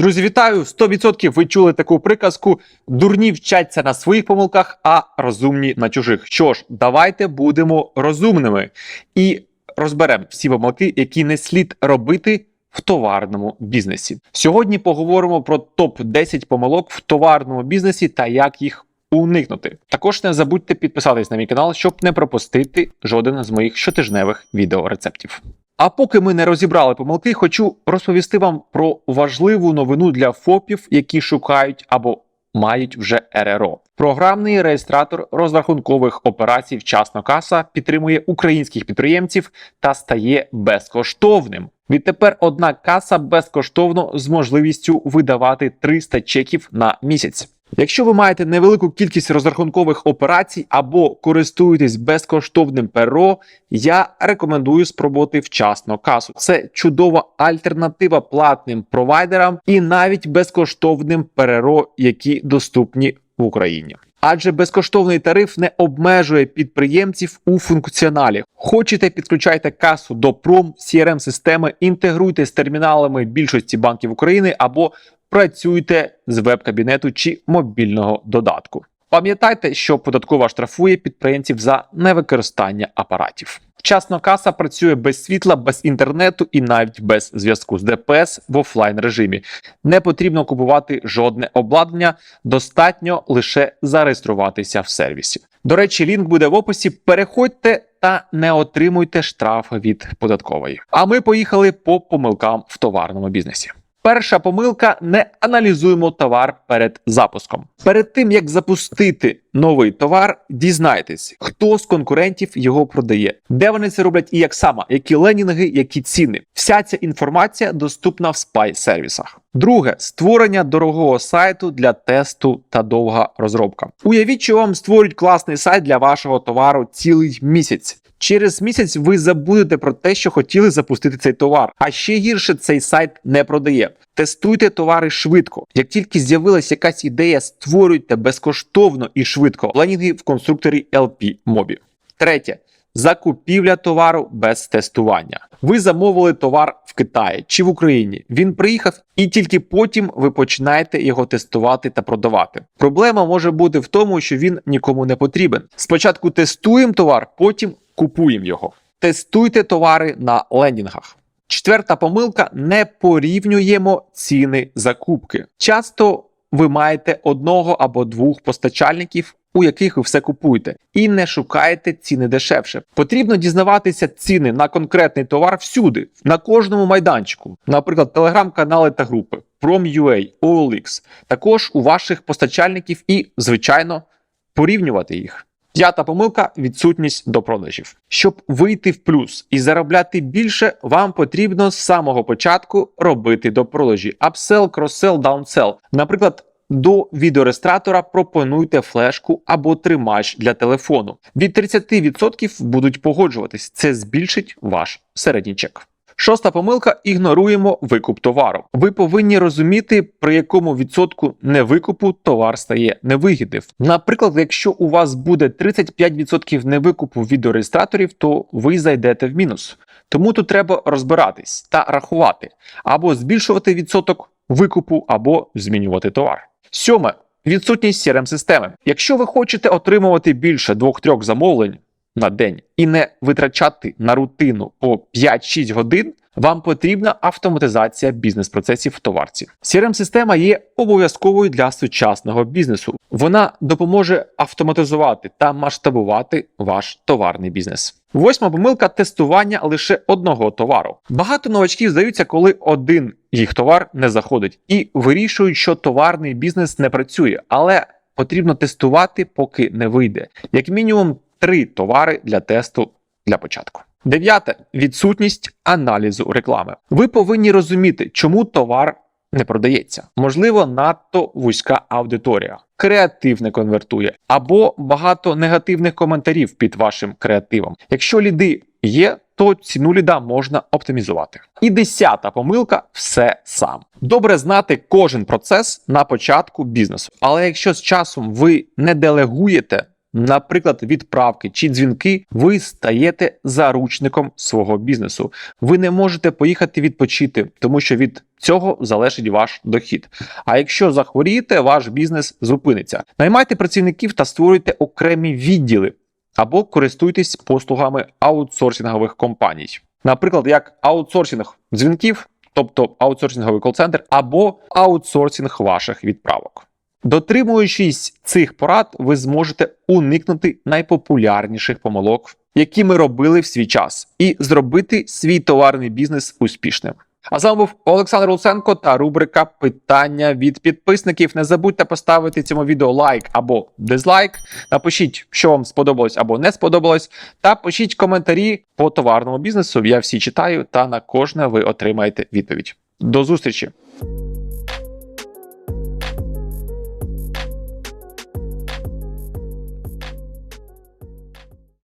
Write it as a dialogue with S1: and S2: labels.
S1: Друзі, вітаю! 100% ви чули таку приказку: дурні вчаться на своїх помилках, а розумні на чужих. Що ж, давайте будемо розумними і розберемо всі помилки, які не слід робити в товарному бізнесі. Сьогодні поговоримо про топ 10 помилок в товарному бізнесі та як їх уникнути. Також не забудьте підписатись на мій канал, щоб не пропустити жоден з моїх щотижневих відеорецептів. А поки ми не розібрали помилки, хочу розповісти вам про важливу новину для ФОПів, які шукають або мають вже РРО. Програмний реєстратор розрахункових операцій вчасно каса підтримує українських підприємців та стає безкоштовним. Відтепер одна каса безкоштовно з можливістю видавати 300 чеків на місяць. Якщо ви маєте невелику кількість розрахункових операцій або користуєтесь безкоштовним ПРО, я рекомендую спробувати вчасно касу. Це чудова альтернатива платним провайдерам і навіть безкоштовним ПРО, які доступні в Україні. Адже безкоштовний тариф не обмежує підприємців у функціоналі. Хочете, підключайте касу до пром crm системи інтегруйте з терміналами більшості банків України або працюйте з веб-кабінету чи мобільного додатку. Пам'ятайте, що податкова штрафує підприємців за невикористання апаратів. Вчасно каса працює без світла, без інтернету і навіть без зв'язку з ДПС в офлайн режимі. Не потрібно купувати жодне обладнання, достатньо лише зареєструватися в сервісі. До речі, лінк буде в описі. Переходьте та не отримуйте штрафи від податкової. А ми поїхали по помилкам в товарному бізнесі. Перша помилка: не аналізуємо товар перед запуском. Перед тим як запустити новий товар, дізнайтесь, хто з конкурентів його продає, де вони це роблять і як саме, які ленінги, які ціни. Вся ця інформація доступна в спай сервісах. Друге створення дорогого сайту для тесту та довга розробка. Уявіть, що вам створюють класний сайт для вашого товару цілий місяць. Через місяць ви забудете про те, що хотіли запустити цей товар. А ще гірше цей сайт не продає. Тестуйте товари швидко. Як тільки з'явилася якась ідея, створюйте безкоштовно і швидко ленінги в конструкторі LP Mobi. Третє. Закупівля товару без тестування. Ви замовили товар в Китаї чи в Україні. Він приїхав, і тільки потім ви починаєте його тестувати та продавати. Проблема може бути в тому, що він нікому не потрібен. Спочатку тестуємо товар, потім купуємо його. Тестуйте товари на лендінгах. Четверта помилка: не порівнюємо ціни закупки. Часто ви маєте одного або двох постачальників, у яких ви все купуєте, і не шукаєте ціни дешевше. Потрібно дізнаватися ціни на конкретний товар всюди, на кожному майданчику, наприклад, телеграм-канали та групи, Prom.ua, OLX, також у ваших постачальників і, звичайно, порівнювати їх. П'ята помилка відсутність до продажів. Щоб вийти в плюс і заробляти більше, вам потрібно з самого початку робити до продажі. Upsell, cross-sell, downsell. Наприклад, до відеореєстратора пропонуйте флешку або тримач для телефону. Від 30% будуть погоджуватись. Це збільшить ваш середній чек. Шоста помилка: ігноруємо викуп товару. Ви повинні розуміти, при якому відсотку невикупу товар стає невигідним. Наприклад, якщо у вас буде 35% невикупу відеореєстраторів, то ви зайдете в мінус. Тому тут треба розбиратись та рахувати, або збільшувати відсоток викупу, або змінювати товар. Сьоме відсутність crm системи. Якщо ви хочете отримувати більше 2-3 замовлень на день і не витрачати на рутину по 5-6 годин, вам потрібна автоматизація бізнес-процесів в товарці. crm система є обов'язковою для сучасного бізнесу. Вона допоможе автоматизувати та масштабувати ваш товарний бізнес. Восьма помилка тестування лише одного товару. Багато новачків здаються, коли один їх товар не заходить, і вирішують, що товарний бізнес не працює, але потрібно тестувати, поки не вийде. Як мінімум три товари для тесту для початку. Дев'яте відсутність аналізу реклами. Ви повинні розуміти, чому товар не продається. Можливо, надто вузька аудиторія, креатив не конвертує, або багато негативних коментарів під вашим креативом. Якщо ліди є, то ціну ліда можна оптимізувати. І десята помилка все сам. Добре знати кожен процес на початку бізнесу. Але якщо з часом ви не делегуєте наприклад, відправки чи дзвінки, ви стаєте заручником свого бізнесу. Ви не можете поїхати відпочити, тому що від цього залежить ваш дохід. А якщо захворієте, ваш бізнес зупиниться. Наймайте працівників та створюйте окремі відділи або користуйтесь послугами аутсорсингових компаній. Наприклад, як аутсорсинг дзвінків, тобто аутсорсинговий кол-центр, або аутсорсинг ваших відправок. Дотримуючись цих порад, ви зможете уникнути найпопулярніших помилок, які ми робили в свій час, і зробити свій товарний бізнес успішним. А з вами був Олександр Луценко та рубрика Питання від підписників. Не забудьте поставити цьому відео лайк або дизлайк. Напишіть, що вам сподобалось або не сподобалось, та пишіть коментарі по товарному бізнесу. Я всі читаю, та на кожне ви отримаєте відповідь. До зустрічі!